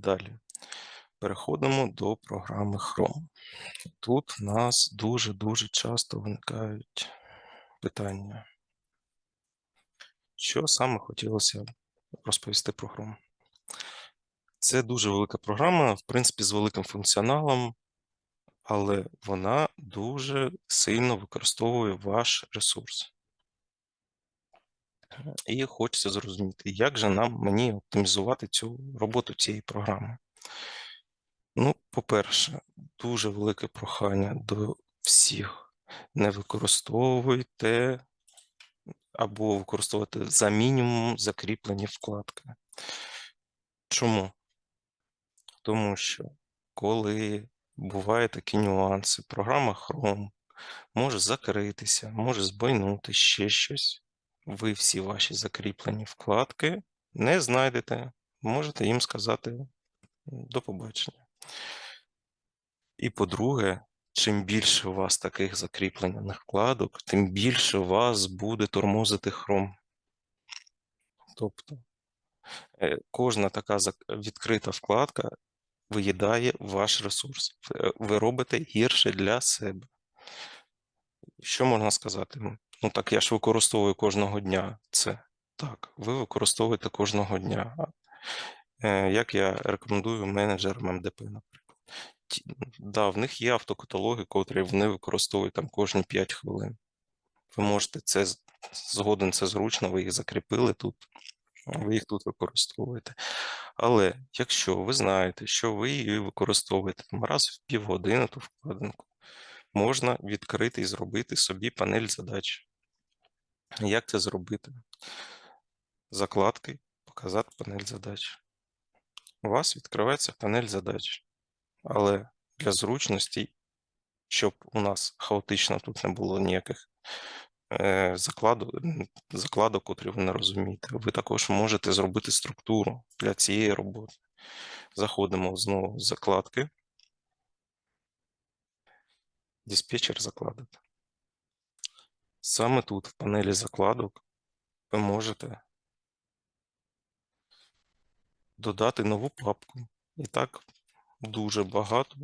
Далі. Переходимо до програми Chrome. Тут в нас дуже-дуже часто виникають питання. Що саме хотілося розповісти про Chrome? Це дуже велика програма, в принципі, з великим функціоналом, але вона дуже сильно використовує ваш ресурс. І хочеться зрозуміти, як же нам мені оптимізувати цю роботу цієї програми. Ну, по-перше, дуже велике прохання до всіх. Не використовуйте або використовувати за мінімум закріплені вкладки. Чому? Тому що коли бувають такі нюанси, програма Chrome може закритися, може збойнути ще щось. Ви всі ваші закріплені вкладки не знайдете, можете їм сказати до побачення. І по-друге, чим більше у вас таких закріплених вкладок, тим більше вас буде тормозити Chrome. Тобто е, кожна така відкрита вкладка виїдає ваш ресурс. Ви- Ви робите гірше для себе. Що можна сказати? Ну так, я ж використовую кожного дня це. Так, ви використовуєте кожного дня. Е, Як я рекомендую менеджерам МДП, наприклад. Да, в них є автокаталоги, котрі вони використовують там кожні 5 хвилин. Ви можете це згоден, це зручно, ви їх закріпили тут, ви їх тут використовуєте. Але якщо ви знаєте, що ви її використовуєте там раз в півгодини ту вкладинку, можна відкрити і зробити собі панель задач. Як це зробити? Закладки, показати панель задач. У вас відкривається панель задач. Але для зручності, щоб у нас хаотично тут не було ніяких е, закладок, котрі ви не розумієте, ви також можете зробити структуру для цієї роботи. Заходимо знову в закладки. Диспетчер закладок. Саме тут, в панелі закладок, ви можете додати нову папку. І так дуже багато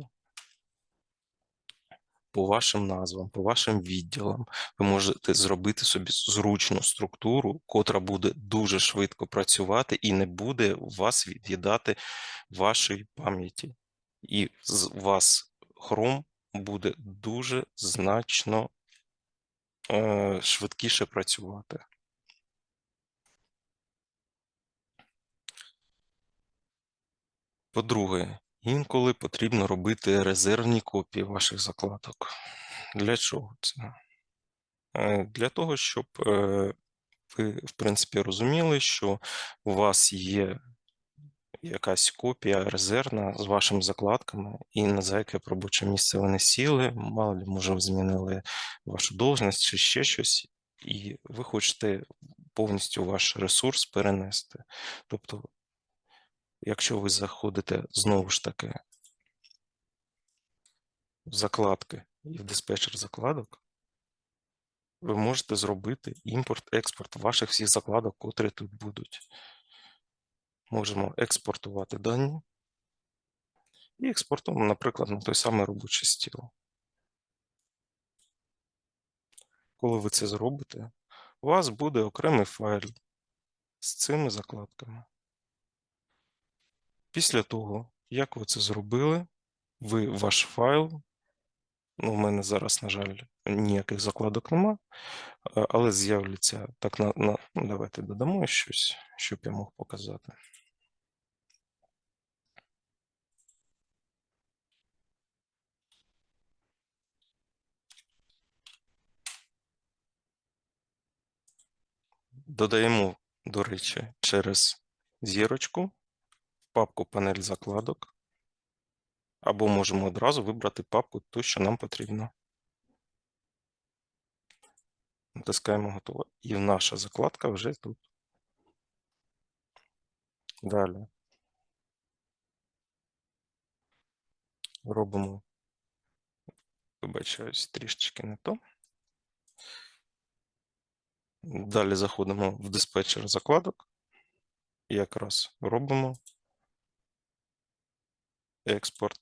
по вашим назвам, по вашим відділам. Ви можете зробити собі зручну структуру, котра буде дуже швидко працювати і не буде вас від'їдати вашої пам'яті. І з вас Chrome буде дуже значно е, швидкіше працювати. По-друге, інколи потрібно робити резервні копії ваших закладок. Для чого це? Е, Для того, щоб е, ви, в принципі, розуміли, що у вас є якась копія резервна з вашими закладками, і на за яке робоче місце ви не сіли, мало ли, може, ви змінили вашу должність чи ще щось, і ви хочете повністю ваш ресурс перенести. Тобто, якщо ви заходите знову ж таки в закладки і в диспетчер закладок, ви можете зробити імпорт-експорт ваших всіх закладок, котрі тут будуть. Можемо експортувати дані і експортуємо, наприклад, на той самий робочий стіл. Коли ви це зробите, у вас буде окремий файл з цими закладками. Після того, як ви це зробили, ви ваш файл, ну, у мене зараз, на жаль, ніяких закладок нема, але з'являться так на, на ну, давайте додамо щось, щоб я мог показати. Додаємо, до речі, через зірочку в папку панель закладок, або можемо одразу вибрати папку ту, що нам потрібно. Натискаємо готово. І наша закладка вже тут. Далі. Робимо, вибачаюсь, трішечки не то. Далі заходимо в диспетчер закладок. І якраз робимо експорт.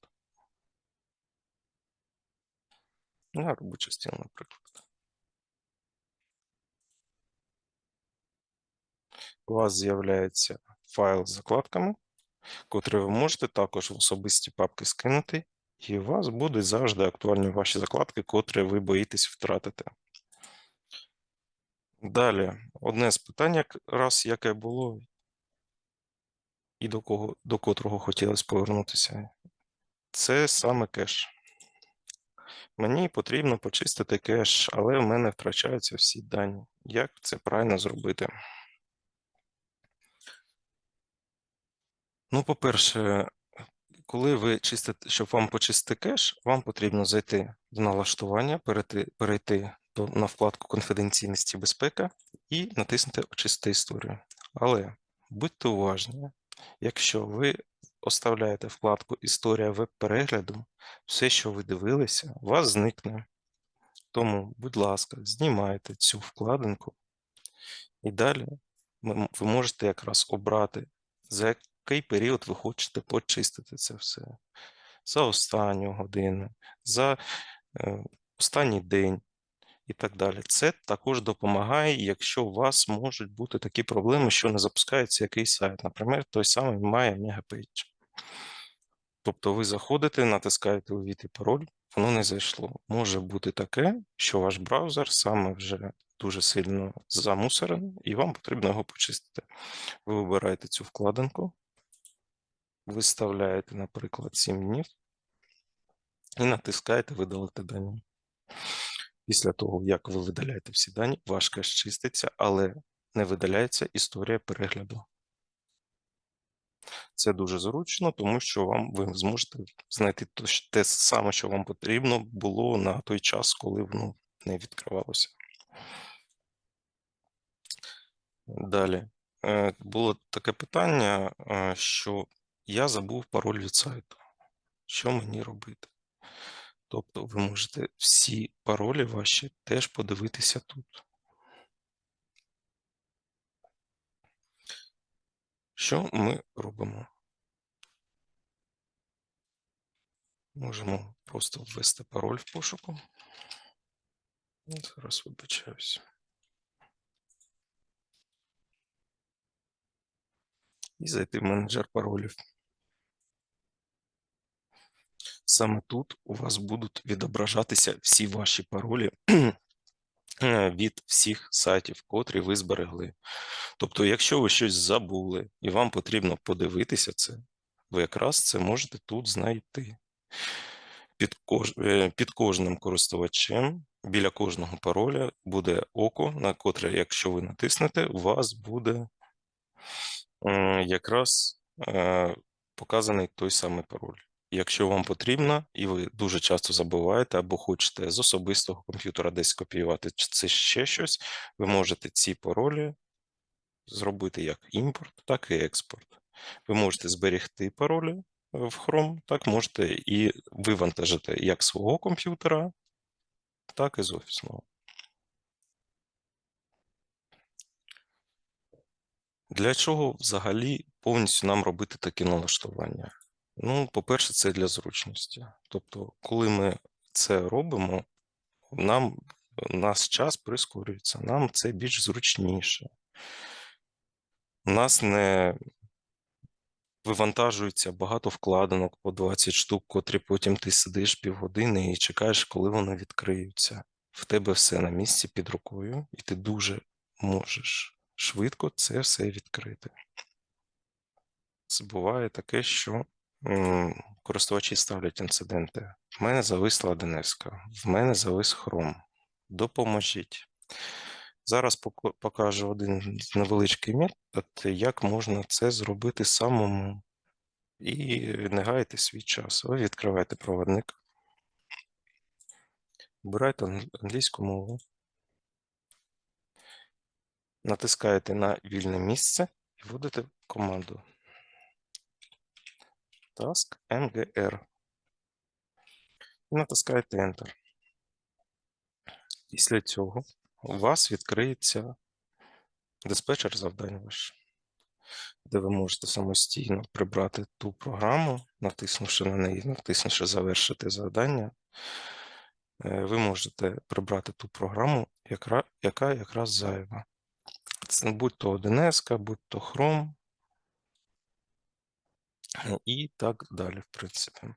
На робочий стіл, наприклад. У вас з'являється файл з закладками, котрий ви можете також в особисті папки скинути, і у вас будуть завжди актуальні ваші закладки, котрі ви боїтесь втратити. Далі, одне з питань, якраз яке було, і до кого, до котрого хотілося повернутися, це саме кеш. Мені потрібно почистити кеш, але в мене втрачаються всі дані. Як це правильно зробити? Ну, по-перше, коли ви чистите, щоб вам почистити кеш, вам потрібно зайти в налаштування, перейти, перейти до, на вкладку конфіденційності безпека і натиснути Очистити історію. Але будьте уважні, якщо ви оставляєте вкладку Історія веб-перегляду, все, що ви дивилися, у вас зникне. Тому, будь ласка, знімайте цю вкладинку, і далі ви ви можете якраз обрати, за який період ви хочете почистити це все. За останню годину, за е, останній день і так далі. Це також допомагає, якщо у вас можуть бути такі проблеми, що не запускається якийсь сайт. Наприклад, той самий має мегапейдж. Тобто ви заходите, натискаєте увійти пароль, воно не зайшло. Може бути таке, що ваш браузер саме вже дуже сильно замусорений, і вам потрібно його почистити. Ви вибираєте цю вкладинку, виставляєте, наприклад, 7 днів і натискаєте видалити дані. Після того, як ви видаляєте всі дані, ваш кеш чиститься, але не видаляється історія перегляду. Це дуже зручно, тому що вам ви зможете знайти те саме, що вам потрібно було на той час, коли воно не відкривалося. Далі. Е, було таке питання, е, що я забув пароль від сайту. Що мені робити? Тобто ви можете всі паролі ваші теж подивитися тут. Що ми робимо? Можемо просто ввести пароль в пошуку. Зараз вибачаюся. І зайти в менеджер паролів. Саме тут у вас будуть відображатися всі ваші паролі від всіх сайтів, котрі ви зберегли. Тобто, якщо ви щось забули і вам потрібно подивитися це, ви якраз це можете тут знайти. Під кож... Е, під кожним користувачем біля кожного пароля буде око, на котре, якщо ви натиснете, у вас буде якраз е, показаний той самий пароль. Якщо вам потрібно, і ви дуже часто забуваєте або хочете з особистого комп'ютера десь копіювати це ще щось, ви можете ці паролі зробити як імпорт, так і експорт. Ви можете зберегти паролі в Chrome, так можете і вивантажити як свого комп'ютера, так і з офісного. Для чого взагалі повністю нам робити такі налаштування? Ну, по-перше, це для зручності. Тобто, коли ми це робимо, нам нас час прискорюється, нам це більш зручніше. У нас не вивантажується багато вкладинок по 20 штук, котрі потім ти сидиш півгодини і чекаєш, коли вони відкриються. В тебе все на місці під рукою, і ти дуже можеш швидко це все відкрити. Це буває таке, що користувачі ставлять інциденти. В мене зависла 1 в мене завис Chrome. Допоможіть. Зараз покажу один невеличкий метод, як можна це зробити самому і не гайте свій час. Ви відкриваєте проводник, обираєте англійську мову, натискаєте на вільне місце і вводите команду Task MGR. Натискаєте Enter. Після цього у вас відкриється диспетчер завдань ваш. де ви можете самостійно прибрати ту програму, натиснувши на неї, натиснувши завершити завдання. Е, Ви можете прибрати ту програму, яка, якраз зайва. Будь то 1С, будь то Chrome, і так далі, в принципі.